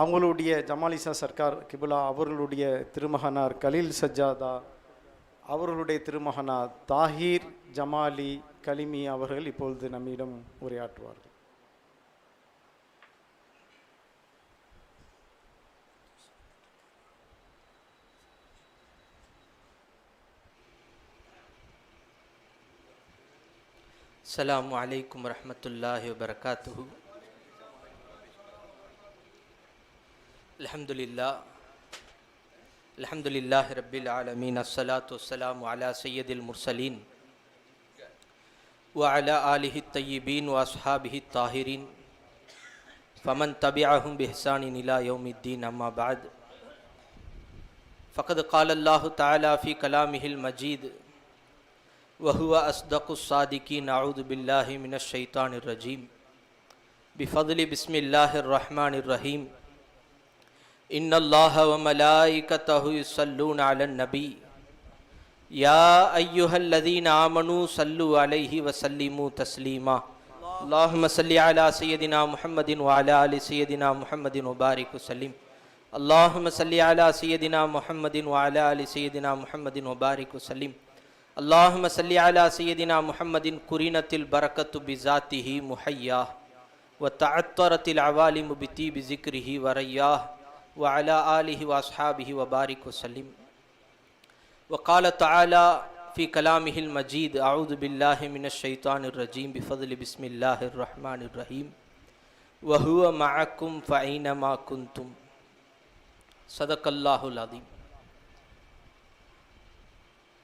அவங்களுடைய ஜமாலிசா சர்க்கார் கிபுலா அவர்களுடைய திருமகனார் கலீல் சஜாதா அவர்களுடைய திருமகனார் தாஹீர் ஜமாலி கலிமி அவர்கள் இப்பொழுது நம்மிடம் உரையாற்றுவார்கள். அஸ்லாம் வலைக்கம் வரமத்துல்லாஹி வபர்காத்து الحمد لله الحمد لله رب العالمين الصلاة والسلام على سيد المرسلين وعلى آله الطيبين وأصحابه الطاهرين فمن تبعهم بإحسان إلى يوم الدين أما بعد فقد قال الله تعالى في كلامه المجيد وهو أصدق الصادقين أعوذ بالله من الشيطان الرجيم بفضل بسم الله الرحمن الرحيم إن الله وملائكته يصلون على النبي. يا أيها الذين آمنوا صلوا عليه وسلموا تسليما. اللهم صل على سيدنا محمد وعلى آل سيدنا محمد وبارك وسلم. اللهم صل على سيدنا محمد وعلى آل سيدنا محمد وبارك وسلم. اللهم صل على سيدنا محمد كرنت البركة بذاته محياه. وتعطرت العوالم بطيب ذكره ورياه. وعلى آله وأصحابه وبارك وسلم. وقال تعالى في كلامه المجيد أعوذ بالله من الشيطان الرجيم بفضل بسم الله الرحمن الرحيم. وهو معكم فأينما كنتم. صدق الله العظیم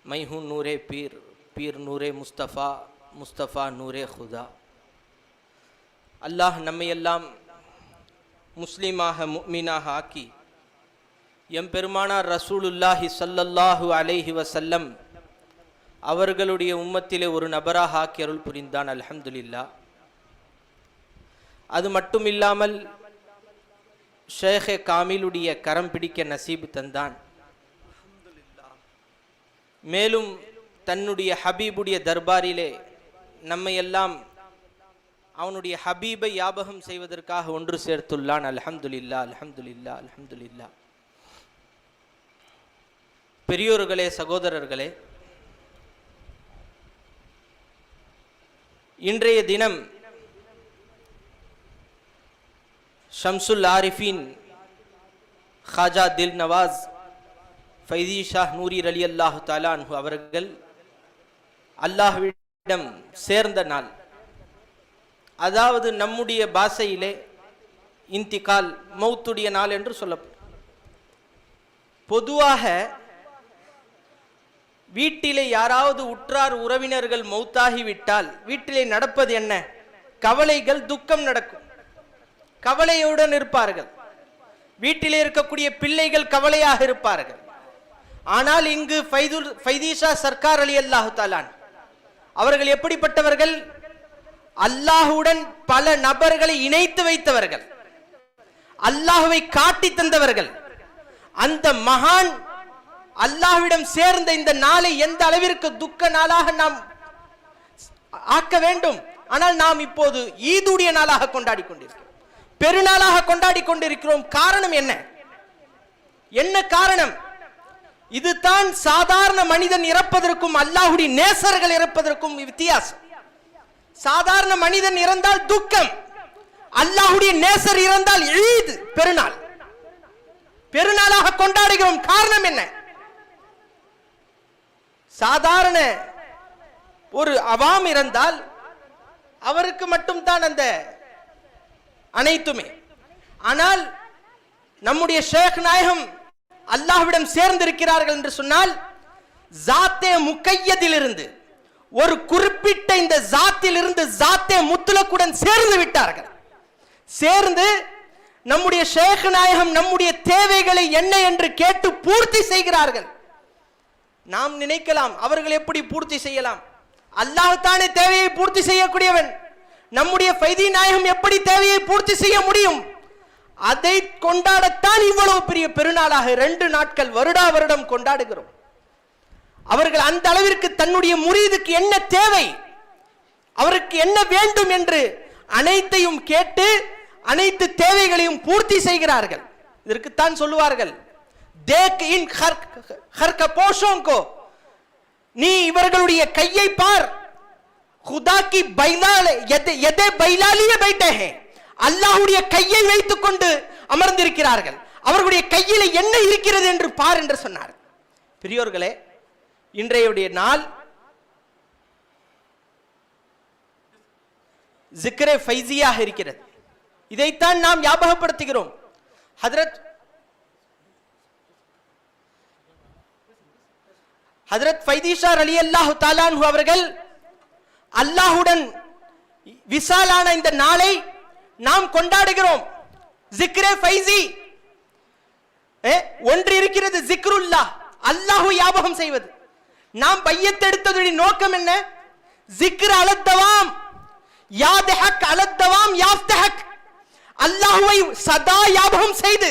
میں ہوں نور پیر پیر نور مصطفیٰ مصطفیٰ نور خدا. اللہ نم اللہ முஸ்லீமாக முக்மீனாக ஆக்கி எம்பெருமானார் ரசூலுல்லாஹி சல்லல்லாஹு அலைஹி வசல்லம் அவர்களுடைய உம்மத்திலே ஒரு நபராக ஆக்கி அருள் புரிந்தான் அல்ஹம்துலில்லா அது மட்டும் இல்லாமல் ஷேகே காமிலுடைய கரம் பிடிக்க நசீபு தந்தான். மேலும் தன்னுடைய ஹபீபுடைய தர்பாரிலே நம்மை எல்லாம் அவனுடைய ஹபீபை யாபகம் செய்வதற்காக ஒன்று சேர்த்துள்ளான். அல்ஹம்துலில்லா அல்ஹம்துலில்லா அல்ஹம்துலில்லா. பெரியோர்களே சகோதரர்களே இன்றைய தினம் ஷம்சுல் ஆரிஃபின் ஹாஜா தில் நவாஸ் ஃபைதி ஷாஹ் நூரீர் அலி அல்லாஹு தாலான்ஹு அவர்கள் அல்லாஹ்விடம் சேர்ந்த நாள் அதாவது நம்முடைய பாஷையிலே இந்திகால் மௌத்துடைய நாள் என்று சொல்லப்படும் பொதுவாக வீட்டிலே யாராவது உற்றார் உறவினர்கள் மௌத்தாகிவிட்டால் வீட்டிலே நடப்பது என்ன? கவலைகள் துக்கம் நடக்கும். கவலையுடன் இருப்பார்கள். வீட்டிலே இருக்கக்கூடிய பிள்ளைகள் கவலையாக இருப்பார்கள். ஆனால் இங்கு ஃபைதுல் ஃபைதீஷா சர்க்கார் அலி அல்லாஹு தாலான் அவர்கள் எப்படிப்பட்டவர்கள்? அல்லாஹுடன் பல நபர்களை இணைத்து வைத்தவர்கள். அல்லாஹுவை காட்டி தந்தவர்கள். அந்த மகான் அல்லாஹ்விடம் சேர்ந்த இந்த நாளை எந்த அளவிற்கு துக்க நாளாக நாம் ஆக்க வேண்டும்? ஆனால் நாம் இப்போது ஈதுடைய நாளாக கொண்டாடி கொண்டிருக்கிறோம். பெருநாளாக கொண்டாடி கொண்டிருக்கிறோம். காரணம் என்ன? என்ன காரணம்? இதுதான் சாதாரண மனிதன் இறப்பதற்கும் அல்லாஹுடைய நேசர்கள் இறப்பதற்கும் வித்தியாசம். சாதாரண மனிதன் இறந்தால் துக்கம். அல்லாஹுடைய நேசர் இறந்தால் ஈத் பெருநாள். பெருநாளாக கொண்டாடுகிறோம் காரணம் என்ன? சாதாரண ஒரு அவாம் இறந்தால் அவருக்கு மட்டும்தான் அந்த அனைத்துமே. ஆனால் நம்முடைய ஷேக் நாயகம் அல்லாஹ்விடம் சேர்ந்திருக்கிறார்கள் என்று சொன்னால் ஜாத்தே முக்கையதிலிருந்து ஒரு குறிப்பிட்ட இந்த ஜாத்தில் இருந்து ஜாத்தே முத்துலக்குடன் சேர்ந்து விட்டார்கள். சேர்ந்து நம்முடைய ஷேக் நாயகம் நம்முடைய தேவைகளை என்ன என்று கேட்டு பூர்த்தி செய்கிறார்கள். நாம் நினைக்கலாம் அவர்கள் எப்படி பூர்த்தி செய்யலாம். அல்லாஹ் தானே தேவையை பூர்த்தி செய்யக்கூடியவன். நம்முடைய ஃபைதி நாயகம் எப்படி தேவையை பூர்த்தி செய்ய முடியும்? அதை கொண்டாடத்தான் இவ்வளவு பெரிய பெருநாளாக ரெண்டு நாட்கள் வருடா வருடம் கொண்டாடுகிறோம். அவர்கள் அந்த அளவிற்கு தன்னுடைய முரீதுக்கு என்ன தேவை அவருக்கு என்ன வேண்டும் என்று அனைத்தையும் கேட்டு அனைத்து தேவைகளையும் பூர்த்தி செய்கிறார்கள் இதற்குத்தான் சொல்லுவார்கள் தேக் இன் ஹர்க போஷோங்கோ நீ இவர்களுடைய கையை பார் खुदा की बैलाल எதை எதை பைலாலியே बैठे हैं அல்லாஹ்வுடைய கையை வைத்துக் கொண்டு அமர்ந்திருக்கிறார்கள் அவர்களுடைய கையில என்ன இருக்கிறது என்று பார் என்று சொன்னார் பெரியோர்களே இன்றையுடைய நாள் ஜிக்ரே ஃபைசியாக இருக்கிறது. இதைத்தான் நாம் ஞாபகப்படுத்துகிறோம். ஹதரத் ஹதரத் ஃபைதீஷார் அலி அல்லாஹு தாலான் அவர்கள் அல்லாஹுடன் விசாலான இந்த நாளை நாம் கொண்டாடுகிறோம். ஜிக்ரே ஃபைசி. ஒன்று இருக்கிறது ஜிக்ருல்லா அல்லாஹு ஞாபகம் செய்வது. நாம் பையத்தெடுத்ததுடைய நோக்கம் என்ன? ஜிக்ர் அலத்தவாம். யாதஹக் அலத்தவாம் யாஃப்தஹக் அல்லாஹுவை சதா யாபகம் செய்து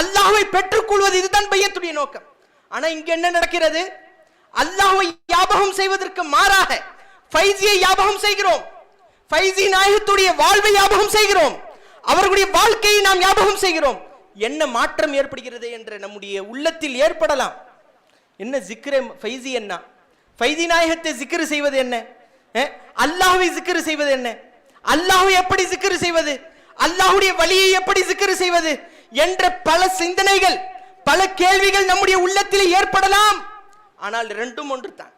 அல்லாஹுவை பெற்றுக்கொள்வது இதுதான் பையத்துடைய நோக்கம். ஆனா இங்க என்ன நடக்கிறது? அல்லாஹுவை யாபகம் செய்வதற்கு மாறாக ஃபைசியை ஞாபகம் செய்கிறோம். ஃபைசி நாயகத்துடைய வாழ்வை ஞாபகம் செய்கிறோம். அவர்களுடைய வாழ்க்கையை நாம் ஞாபகம் செய்கிறோம். என்ன மாற்றம் ஏற்படுகிறது என்று நம்முடைய உள்ளத்தில் ஏற்படலாம். என்ன ஜிக்ரே ஃபைசி என்ன? ஃபைசி நாயகத்தை ஜிக்ரு செய்வது என்ன? அல்லாஹுவை ஜிக்ரு செய்வது என்ன? அல்லாஹு எப்படி ஜிக்ரு செய்வது? அல்லாஹுடைய வழியை எப்படி ஜிக்ரு செய்வது? என்ற பல சிந்தனைகள் பல கேள்விகள் நம்முடைய உள்ளத்தில் ஏற்படலாம். ஆனால் ரெண்டும் ஒன்று தான்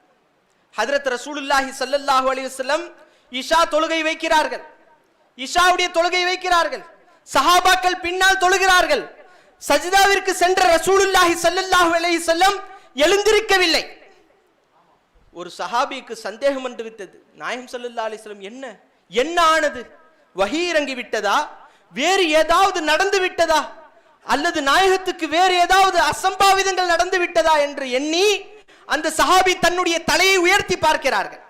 ஹதரத் ரசூலுல்லாஹி சல்லல்லாஹு அலைஹி வஸல்லம் இஷா தொழுகை வைக்கிறார்கள். இஷாவுடைய தொழுகை வைக்கிறார்கள். சஹாபாக்கள் பின்னால் தொழுகிறார்கள். சஜிதாவிற்கு சென்ற ரசூலுல்லாஹி சல்லல்லாஹு அலைஹி வஸல்லம் எழுந்திருக்கவில்லை. ஒரு சஹாபிக்கு சந்தேகம் வந்து விட்டது. நாயகம் சல்லா அலிஸ்லம் என்ன? என்ன ஆனது? வகி இறங்கி விட்டதா? வேறு ஏதாவது நடந்து விட்டதா? அல்லது நாயகத்துக்கு வேறு ஏதாவது அசம்பாவிதங்கள் நடந்து விட்டதா என்று எண்ணி அந்த சஹாபி தன்னுடைய தலையை உயர்த்தி பார்க்கிறார்கள்.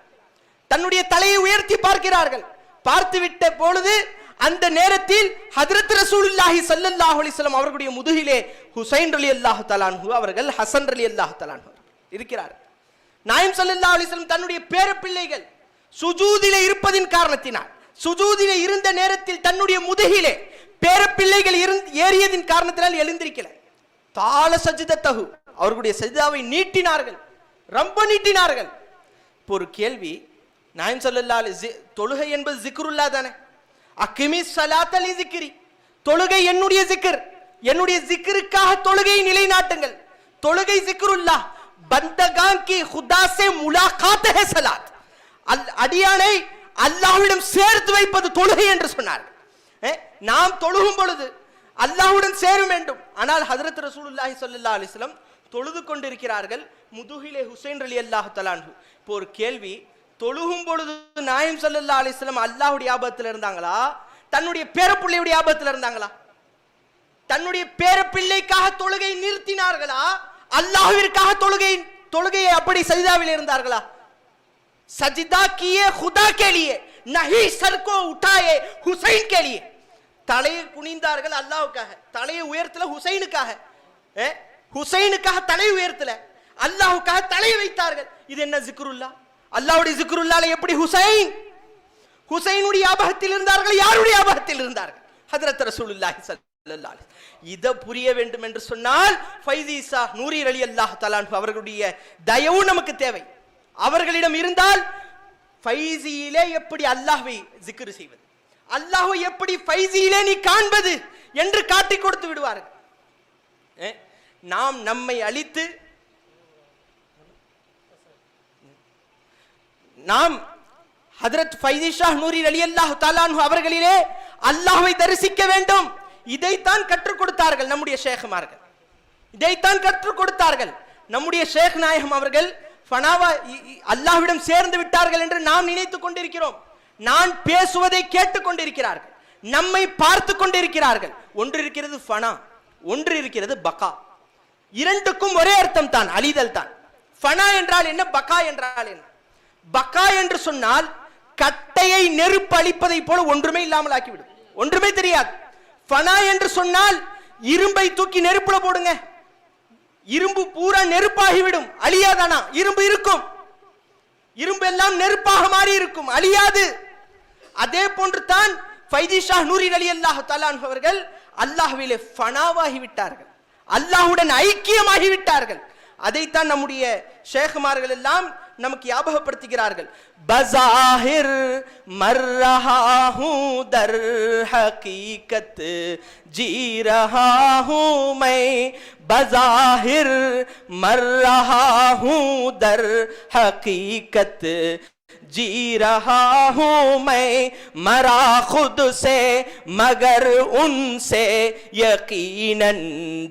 தன்னுடைய தலையை உயர்த்தி பார்க்கிறார்கள். பார்த்து விட்ட பொழுது அந்த நேரத்தில் ஹதரத் ரசூலுல்லாஹி சல்லல்லாஹு அலைஹி அவர்களுடைய முதுகிலே ஹுசைன் ரலியல்லாஹு தஆலாஹு அவர்கள் ஹசன் ரலியல்லாஹு தஆலாஹு இருக்கிறார்கள் நாயம் சல்லல்லாஹு அலைஹி தன்னுடைய தன்னுடைய பேரப்பிள்ளைகள் சுஜூதிலே இருப்பதின் காரணத்தினால் சுஜூதிலே இருந்த நேரத்தில் தன்னுடைய முதுகிலே பேரப்பிள்ளைகள் இருந் ஏறியதின் காரணத்தினால் எழுந்திருக்கல. தாள சஜிதத்தகு அவர்களுடைய சஜிதாவை நீட்டினார்கள். ரொம்ப நீட்டினார்கள். இப்போ ஒரு கேள்வி நாயம் ஸல்லல்லாஹு ஜி- தொழுகை என்பது ஜிக்ருல்லா தானே? அக்கிமி சலாத்தலி சிக்கிரி தொழுகை என்னுடைய சிக்கர். என்னுடைய சிக்கருக்காக தொழுகையை நிலைநாட்டுங்கள். தொழுகை சிக்கருல்லா பந்தகான் கி ஹுதாசே முலாகாத் ஹே சலாத் அல் அடியானை அல்லாஹ்விடம் சேர்த்து வைப்பது தொழுகை என்று சொன்னார் நாம் தொழுகும் பொழுது அல்லாஹ்வுடன் சேர வேண்டும். ஆனால் ஹசரத் ரசூலுல்லாஹி சல்லா அலிஸ்லம் தொழுது கொண்டிருக்கிறார்கள் முதுகிலே ஹுசைன் அலி அல்லாஹு தலான்ஹு இப்போ ஒரு கேள்வி தொழுகும் பொழுது நாயம் சல்லா அலிஸ்லாம் அல்லாஹுடைய ஆபத்தில் இருந்தாங்களா? தன்னுடைய பேரப்பிள்ளையுடைய ஆபத்தில் இருந்தாங்களா? தன்னுடைய பேரப்பிள்ளைக்காக தொழுகை நிறுத்தினார்களா? அல்லாஹுவிற்காக தொழுகை தொழுகையை அப்படி சஜிதாவில் இருந்தார்களா? சஜிதா கியே ஹுதா கேளியே நஹி சர்கோ உட்டாயே ஹுசைன் கேளியே. தலையை குனிந்தார்கள் அல்லாவுக்காக தலையை உயர்த்தல ஹுசைனுக்காக. ஹுசைனுக்காக தலை உயர்த்தல. அல்லாஹுக்காக தலையை வைத்தார்கள். இது என்ன ஜிக்ருல்லா அல்லாஹ்வுடைய ஜிக்ருல்லால எப்படி ஹுசைன்? ஹுசைனுடைய ஆபகத்தில் இருந்தார்கள் யாருடைய ஆபகத்தில் இருந்தார்கள்? ஹதரத் ரசூலுல்லாஹி ஸல்லல்லாஹு இத புரிய வேண்டும் என்று சொன்னால் ஃபைதீசா நூரி அலி அல்லாஹ் தலான் அவர்களுடைய தயவும் நமக்கு தேவை. அவர்களிடம் இருந்தால் ஃபைசியிலே எப்படி அல்லாஹ்வை ஜிக்ரு செய்வது? அல்லாஹ்வை எப்படி ஃபைசியிலே நீ காண்பது? என்று காட்டிக் கொடுத்து விடுவார்கள். நாம் நம்மை அழித்து நாம் ஹதரத் ஃபைதிஷா நூரி அலி அல்லாஹு தாலான் அவர்களிலே அல்லாஹை தரிசிக்க வேண்டும். இதைத்தான் கற்றுக் கொடுத்தார்கள் நம்முடைய ஷேகுமார்கள். இதைத்தான் கற்றுக் கொடுத்தார்கள் நம்முடைய ஷேக் நாயகம் அவர்கள். ஃபனாவா இ- அல்லாஹ்விடம் சேர்ந்து விட்டார்கள் என்று நாம் நினைத்துக் கொண்டிருக்கிறோம். நான் பேசுவதை கேட்டுக் கொண்டிருக்கிறார்கள். நம்மை பார்த்து கொண்டிருக்கிறார்கள். ஒன்று இருக்கிறது ஃபனா ஒன்று இருக்கிறது பகா இரண்டுக்கும் ஒரே அர்த்தம் தான் அழிதல் தான். ஃபனா என்றால் என்ன? பகா என்றால் என்ன? பக்கா என்று சொன்னால் கட்டையை நெருப்பு அழிப்பதை போல ஒன்றுமே இல்லாமல் ஆக்கிவிடும். ஒன்றுமே தெரியாது. ஃபனா என்று சொன்னால் இரும்பை தூக்கி நெருப்புல போடுங்க. இரும்பு பூரா நெருப்பாகிவிடும். அழியாதானா? இரும்பு இருக்கும். இரும்பு எல்லாம் நெருப்பாக மாறி இருக்கும். அழியாது. அதே போன்று தான் ஃபைதி ஷா நூரின் அலி அல்லாஹ் தலான் அவர்கள் அல்லாஹ்விலே ஃபனாவாகி விட்டார்கள் அல்லாஹ்வுடன் ஐக்கியமாகி விட்டார்கள் அதைத்தான் நம்முடைய ஷேகுமார்கள் எல்லாம் நமக்கு ஞாபகப்படுத்துகிறார்கள் பசாஹிர் மர்ரஹா who Dhar ஹகீகத் Zee Raha who my பசாஹிர் மர்ரஹா who தர் ஹகீகத் जी रहा हूं मैं मरा खुद से मगर उनसे यकीनन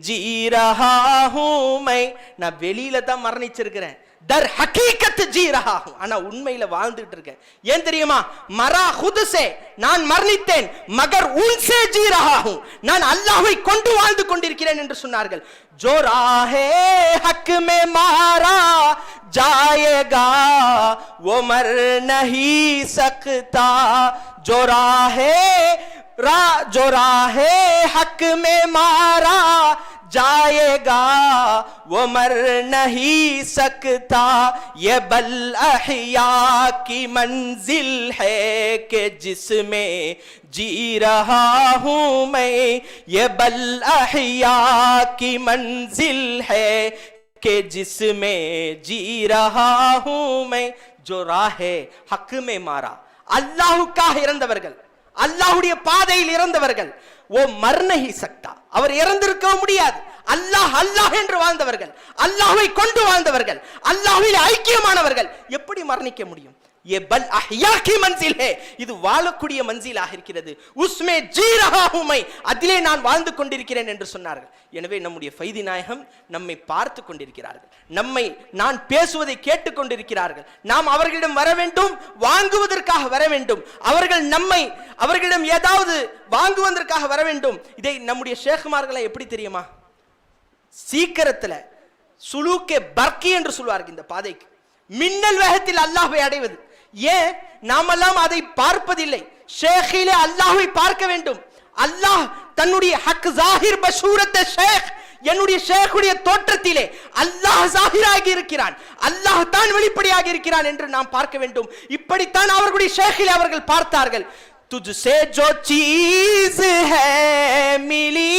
जी रहा हूं मैं நான் வெளியில தான் மரணிச்சிருக்கிறேன் தர் ஹகீகத் ஜீ ரஹா ஹூ ஆனா உண்மையில வாழ்ந்துட்டு இருக்கேன் ஏன் தெரியுமா மரா ஹுதுசே நான் மரணித்தேன் மகர் உன்சே ஜீ ரஹா ஹூ நான் அல்லாஹ்வை கொண்டு வாழ்ந்து கொண்டிருக்கிறேன் என்று சொன்னார்கள் जो राहे हक में मारा जाएगा वो मर नहीं सकता जो राहे रा जो राहे हक में मारा जाएगा, वो मर नहीं सकता। ये बल अहिया की मंजिल है के जिसमें जी रहा हूँ मैं। ये बल अहिया की मंजिल है के जिसमें जी रहा हूँ मैं। जो राह हक में मारा। अल्लाह का हिरंदवरगल அல்லாஹ்வுடைய பாதையில் இறந்தவர்கள். ஓ மர்ணகி சக்தா. அவர் இறந்திருக்க முடியாது. அல்லாஹ் அல்லாஹ் என்று வாழ்ந்தவர்கள். அல்லாஹை கொண்டு வாழ்ந்தவர்கள். அல்லாஹில் ஐக்கியமானவர்கள். எப்படி மரணிக்க முடியும்? ये बल अहिया की मंजिल है இது வாழக்கூடிய மன்சிலாக இருக்கிறது உஸ்மே ஜீ ரஹா ஹூ மை அதிலே நான் வாழ்ந்து கொண்டிருக்கிறேன் என்று சொன்னார்கள் எனவே நம்முடைய ஃபைதி நாயகம் நம்மை பார்த்து கொண்டிருக்கிறார்கள் நம்மை நான் பேசுவதை கேட்டுக் கொண்டிருக்கிறார்கள் நாம் அவர்களிடம் வர வேண்டும் வாங்குவதற்காக வர வேண்டும் அவர்கள் நம்மை அவர்களிடம் ஏதாவது வாங்குவதற்காக வர வேண்டும் இதை நம்முடைய ஷேகுமார்களை எப்படி தெரியுமா சீக்கிரத்துல சுலூக்கே பர்க்கி என்று சொல்வார்கள் இந்த பாதைக்கு மின்னல் வேகத்தில் அல்லாஹ்வை அடைவது ஏன் நாமெல்லாம் அதை பார்ப்பதில்லை? ஷேகிலே அல்லாஹை பார்க்க வேண்டும். அல்லாஹ் தன்னுடைய ஹக் ஜாஹிர் பஷூரத்தை ஷேக் என்னுடைய ஷேக்குடைய தோற்றத்திலே அல்லாஹ் ஜாகிராக இருக்கிறான். அல்லாஹ் தான் வெளிப்படையாக இருக்கிறான் என்று நாம் பார்க்க வேண்டும். இப்படித்தான் அவர்களுடைய ஷேக்கிலே அவர்கள் பார்த்தார்கள். तुझसे जो चीज है मिली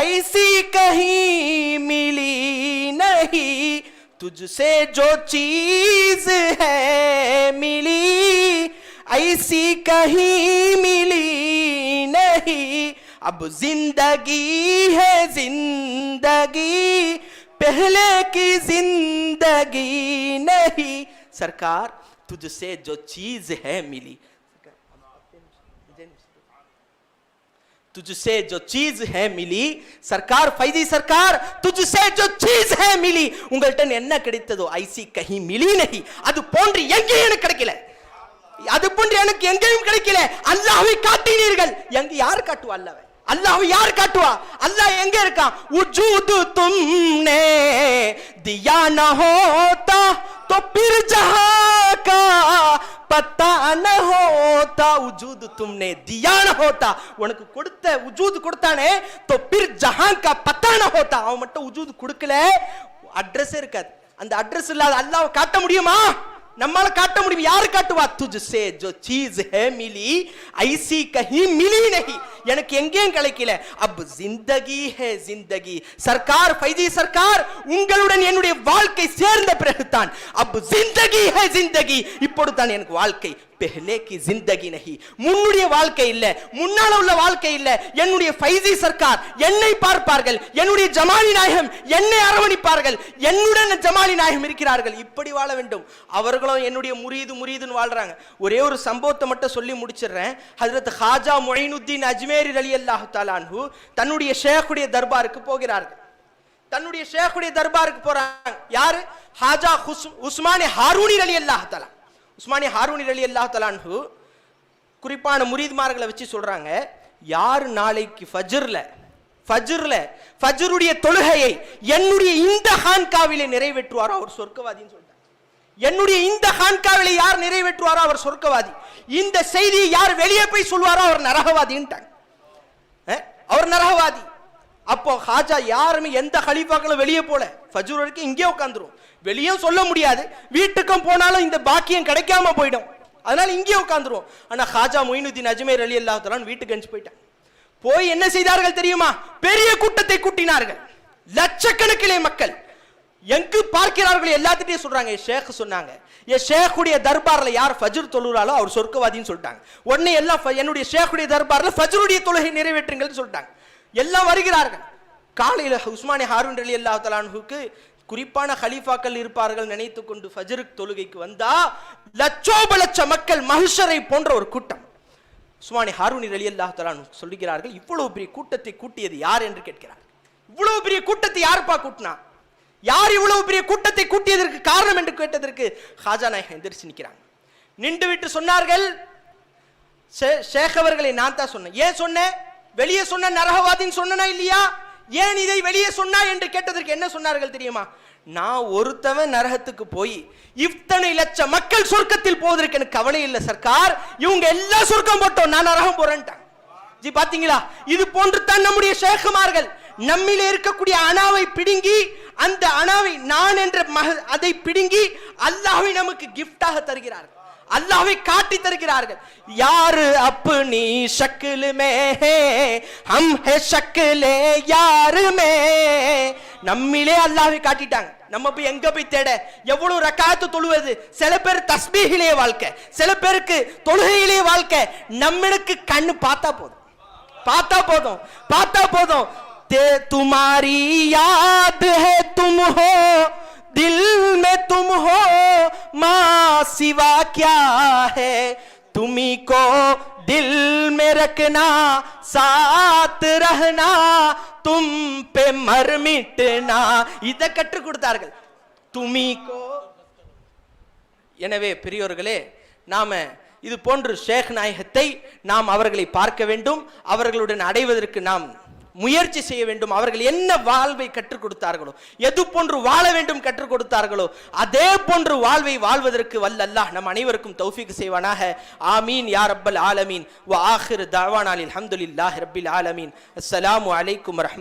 ऐसी कहीं मिली नहीं तुझसे जो चीज़ है मिली, ऐसी कहीं मिली नहीं। अब ज़िंदगी है ज़िंदगी, पहले की ज़िंदगी नहीं। सरकार, तुझसे जो चीज़ है मिली। तुझसे जो चीज है मिली सरकार फैदी सरकार तुझसे जो चीज है मिली உங்கள்ட்ட என்ன கிடைத்ததோ ஐசி கஹி மிலி நஹி அது போன்று எங்கேயும் எனக்கு கிடைக்கல அது போன்று எனக்கு எங்கேயும் கிடைக்கல அல்லாஹ்வை காட்டினீர்கள் எங்க யார் காட்டுவா அல்லாஹ்வை அல்லாஹ் யார் காட்டுவா அல்லாஹ் எங்க இருக்கான் உஜூது தும்னே दिया न होता तो फिर जहां का पता न होता उजूद तुमने दिया न होता உனக்கு கொடுத்த உஜூது கொடுத்தானே तो फिर जहां का पता न होता அவன் மட்டும் உஜூது கொடுக்கல அட்ரஸ் இருக்காது அந்த அட்ரஸ் இல்லாத அல்லாஹ் காட்ட முடியுமா நம்மால காட்ட முடியும். யாரு காட்டுவா? துஜ் சே ஜோ சீஸ் ஹே மிலி ஐசி கஹி மிலி நஹி. எனக்கு எங்கேயும் கிடைக்கல. அப் ஜிந்தகி ஹே ஜிந்தகி. சர்க்கார் ஃபைஜி சர்க்கார் உங்களுடன் என்னுடைய வாழ்க்கை சேர்ந்த பிறகு தான் அப் ஜிந்தகி ஹே ஜிந்தகி. இப்போது தான் எனக்கு வாழ்க்கை பெஹ்லே கி ஜிந்தகி நகி முன்னுடைய வாழ்க்கை இல்ல முன்னால உள்ள வாழ்க்கை இல்ல. என்னுடைய ஃபைசி சர்க்கார் என்னை பார்ப்பார்கள். என்னுடைய ஜமாலி நாயகம் என்னை அரவணிப்பார்கள். என்னுடன் ஜமாலி நாயகம் இருக்கிறார்கள். இப்படி வாழ வேண்டும். அவர்களும் என்னுடைய முரீது முரீதுன்னு வாழ்றாங்க. ஒரே ஒரு சம்பவத்தை மட்டும் சொல்லி முடிச்சிடுறேன். ஹஜரத் ஹாஜா மொயினுத்தீன் அஜ்மேரி அலி அல்லாஹு தாலான்ஹு தன்னுடைய ஷேக்குடைய தர்பாருக்கு போகிறார்கள். தன்னுடைய ஷேக்குடைய தர்பாருக்கு போறாங்க. யாரு? ஹாஜா ஹுஸ் உஸ்மானி ஹாரூனி அலி அல்லாஹ் தலா உஸ்மானி ஹாரூனி அலி அல்லா தலான்ஹு குறிப்பான முரீதுமார்களை வச்சு சொல்றாங்க யார் நாளைக்கு ஃபஜ்ர்ல ஃபஜ்ர்ல ஃபஜ்ருடைய தொழுகையை என்னுடைய இந்த ஹான்காவிலே நிறைவேற்றுவாரோ அவர் சொர்க்கவாதின்னு சொல்றாங்க என்னுடைய இந்த ஹான்காவிலே யார் நிறைவேற்றுவாரோ அவர் சொர்க்கவாதி. இந்த செய்தியை யார் வெளியே போய் சொல்வாரோ அவர் நரகவாதின்ட்டாங்க. அவர் நரகவாதி. அப்போ ஹாஜா யாருமே எந்த ஹலீஃபாக்களும் வெளியே போல ஃபஜூர் வரைக்கும் இங்கே உட்காந்துரும் வெளியும் சொல்ல முடியாது. வீட்டுக்கும் போனாலும் இந்த பாக்கியம் கிடைக்காம போயிடும். அதனால இங்கேயே உட்காந்துருவோம் ஆனால் ஹாஜா மொயினுதீன் அஜ்மீர் அலி அல்லாஹாலான் வீட்டுக்கு அஞ்சு போயிட்டான். போய் என்ன செய்தார்கள் தெரியுமா? பெரிய கூட்டத்தை கூட்டினார்கள். லட்சக்கணக்கிலே மக்கள். எங்கு பார்க்கிறார்கள் எல்லாத்திட்டையும் சொல்றாங்க. என் ஷேக் சொன்னாங்க. என் ஷேக்குடைய தர்பாரில் யார் ஃபஜ்ர் தொழுறாலோ அவர் சொர்க்கவாதின்னு சொல்லிட்டாங்க. உடனே எல்லாம் என்னுடைய ஷேக்குடைய தர்பாரில் ஃபஜ்ருடைய தொழுகை நிறைவேற்றுங்கள்னு சொல்லிட்டாங்க. எல்லாம் வருகிறார்கள். காலையில் உஸ்மானி ஹாரூன் அலி அல்லாஹாலுக்கு குறிப்பான ஹலீஃபாக்கள் இருப்பார்கள் நினைத்து கொண்டு ஃபஜ்ருக்கு தொழுகைக்கு வந்தா லட்சோப லட்ச மக்கள் மகிஷரை போன்ற ஒரு கூட்டம். சுமானி ஹாரூனி அலி அல்லாஹ் தலானு சொல்லுகிறார்கள் இவ்வளவு பெரிய கூட்டத்தை கூட்டியது யார் என்று கேட்கிறார் இவ்வளவு பெரிய கூட்டத்தை யாருப்பா கூட்டினா? யார் இவ்வளவு பெரிய கூட்டத்தை கூட்டியதற்கு காரணம் என்று கேட்டதற்கு ஹாஜா நாயகம் எந்திரிச்சு நிற்கிறாங்க நின்று விட்டு சொன்னார்கள் "ஷே- ஷேக் அவர்களை நான் தான் சொன்னேன். ஏன் சொன்னேன்? வெளியே சொன்ன நரகவாதின்னு சொன்னனா இல்லையா? ஏன் இதை வெளியே சொன்னா என்று கேட்டதற்கு என்ன சொன்னார்கள் தெரியுமா? நான் ஒருத்தவன் நரகத்துக்கு போய் இத்தனை லட்சம் மக்கள் சொர்க்கத்தில் போவதற்கு எனக்கு கவலை இல்லை சர்க்கார் இவங்க எல்லாம் சொர்க்கம் போட்டோம் நான் நரகம் போறேன்ட்டாங்க ஜி பாத்தீங்களா? இது போன்று தான் நம்முடைய சேகமார்கள் நம்மிலே இருக்கக்கூடிய அணாவை பிடுங்கி அந்த அணாவை நான் என்ற மக அதை பிடுங்கி அல்லாஹை நமக்கு கிஃப்டாக தருகிறார்கள். அல்லாஹ்வை காட்டி தருகிறார்கள். யாரு அப்பனி ஷக்கில் மே ஹே ஹம் ஹே ஷக்கிலே யாரு மே நம்மிலே அல்லாவை காட்டிட்டாங்க. நம்ம போய் எங்க போய் தேட? எவ்வளவு ரக்காத்து தொழுவது? சில பேர் தஸ்பீகிலே வாழ்க்கை. சில பேருக்கு தொழுகையிலேயே வாழ்க்கை. நம்மளுக்கு கண்ணு பார்த்தா போதும். பார்த்தா போதும். பார்த்தா போதும். தே துமாரி யாத் ஹே தும் ஹோ தில் மே தும் ஹோ மா சிவா கியா ஹே? துமி கோ दिल में रखना साथ रहना तुम पे मर मिटना இதை கற்றுக் கொடுத்தார்கள் துமி கோ எனவே பெரியோர்களே நாம இது போன்று ஷேக் நாயகத்தை நாம் அவர்களை பார்க்க வேண்டும் அவர்களுடன் அடைவதற்கு நாம் முயற்சி செய்ய வேண்டும். அவர்கள் என்ன வாழ்வை கற்றுக் கொடுத்தார்களோ எது போன்று வாழ வேண்டும் கற்றுக் கொடுத்தார்களோ அதே போன்று வாழ்வை வாழ்வதற்கு வல்ல அல்லாஹ் நம் அனைவருக்கும் தௌஃபிக் செய்வானாக. ஆமீன் யா ரப்பல் ஆலமீன். வ ஆஹிர் தவானாலில் அஹமதுல்லாஹ் ரபில் ஆலமீன். அஸ்ஸலாமு அலைக்கும் வரஹ்ம